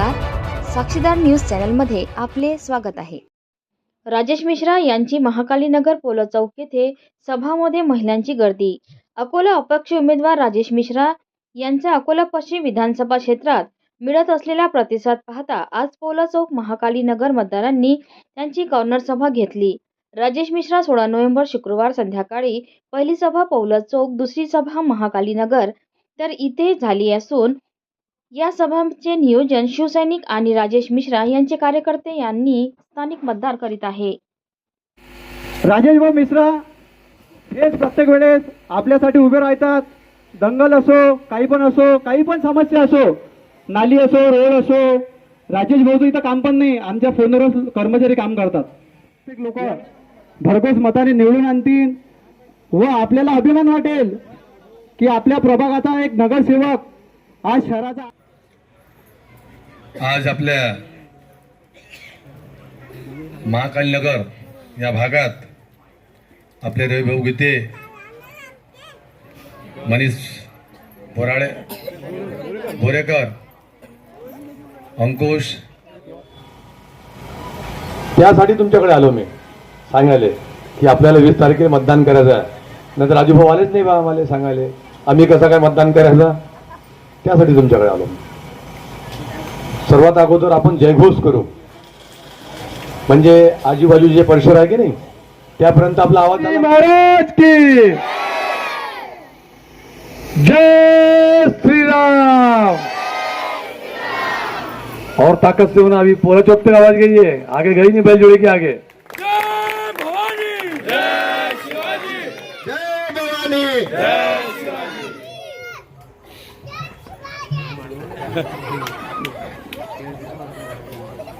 नमस्कार. साक्षीदार न्यूज चॅनलमध्ये आपले स्वागत आहे. राजेश मिश्रा यांची महाकाली नगर पोलो चौक येथे सभामध्ये महिलांची गर्दी. अकोला अपक्ष उमेदवार राजेश मिश्रा यांचा अकोला पश्चिम विधानसभा क्षेत्रात मिळत असलेला प्रतिसाद पाहता आज पोला चौक महाकाली नगर मतदारांनी त्यांची कॉर्नर सभा घेतली. राजेश मिश्रा सोळा नोव्हेंबर शुक्रवार संध्याकाळी पहिली सभा पौला चौक दुसरी सभा महाकाली नगर तर इथे झाली असून या सभांचे नियोजन शिवसैनिक आणि राजेश मिश्रा यांचे कार्यकर्ते यांनी स्थानिक मतदार करीत आहे. राजेश भाऊ मिश्रा हेच प्रत्येक वेळेस आपल्यासाठी उभे राहतात. दंगल असो काही पण असो काही पण समस्या असो नाली असो रोड असो राजेश भाऊ इथं काम पण नाही. आमच्या फोनवर कर्मचारी काम करतात. प्रत्येक लोक भरघोस मताने निवडून आणतील व आपल्याला अभिमान वाटेल की आपल्या प्रभागाचा एक नगरसेवक आज शहराचा आज आपल्या महाकालीनगर या भागात आपले रविभाऊ गीते मनीष बोराडे बोरेकर अंकुश. त्यासाठी तुमच्याकडे आलो मी. सांगायले की आपल्याला वीस तारखेला मतदान करायचं आहे. नंतर राजूभाऊ आलेच नाही बा आम्हाला सांगायले. आम्ही कसं काय मतदान करायचं? त्यासाठी तुमच्याकडे आलो मी. सर्वात अगोदर आपण जयघोष करू. म्हणजे आजूबाजूचे जे परिसर आहे की नाही त्यापर्यंत आपला आवाज महाराज की. जय श्री राम और ताकत से होना अभी पूरा चौक तक आवाज गई है. आगे गई नहीं बैल जोड़े के आगे. Thank you.